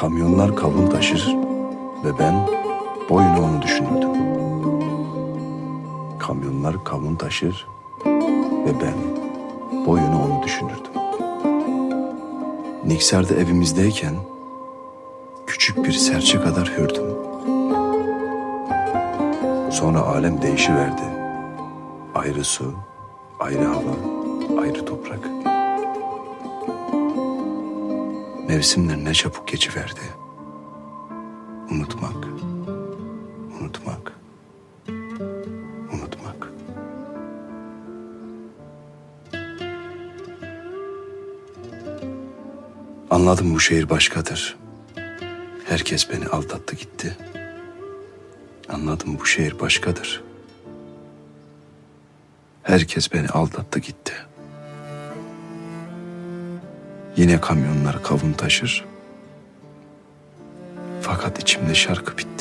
Kamyonlar kavun taşır ve ben boyuna onu düşünürdüm. Kamyonlar kavun taşır ve ben boyuna onu düşünürdüm. Niksar'da evimizdeyken küçük bir serçe kadar hürdüm. Sonra alem değişiverdi. Ayrı su, ayrı hava, ayrı toprak. Mevsimler ne çabuk geçiverdi. Unutmak, unutmak, unutmak. Anladım bu şehir başkadır. Herkes beni aldattı gitti. Anladım bu şehir başkadır. Herkes beni aldattı gitti. Yine kamyonlar kavun taşır. Fakat içimde şarkı bitti.